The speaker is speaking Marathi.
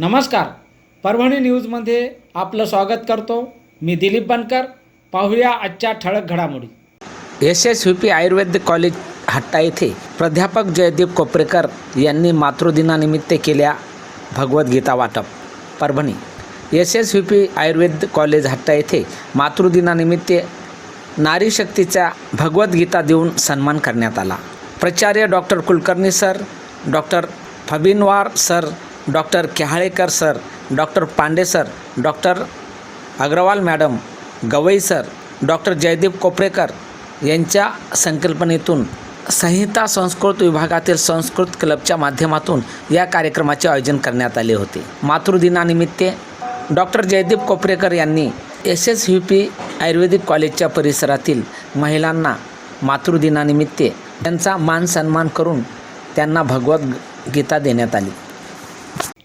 नमस्कार. परभणी न्यूजमध्ये आपलं स्वागत करतो. मी दिलीप बनकर. पाहूया आजच्या ठळक घडामोडी. S S V P Ayurved college Hatta येथे प्राध्यापक जयदीप कोपरेकर यांनी मातृदिनानिमित्त केल्या भगवद्गीता वाटप. Parbhani. S S V P Ayurved college Hatta येथे मातृदिनानिमित्त नारी शक्तीचा भगवद्गीता देऊन सन्मान करण्यात आला. प्राचार्य doctor Kulkarni sir doctor Fabinwar sir doctor Kehalekar sir doctor Pande sir doctor Agrawal madam Gawai sir doctor Jaydeep Koparekar यांच्या संकल्पनेतून संहिता संस्कृत विभागातील संस्कृत क्लबच्या माध्यमातून या कार्यक्रमाचे आयोजन करण्यात आले होते. मातृदिनानिमित्त डॉक्टर जयदीप कोपरेकर यांनी S S V P ayurvedic कॉलेजच्या परिसरातील महिलांना मातृदिनानिमित्त त्यांचा मान सन्मान करून त्यांना भगवद्गीता देण्यात आली.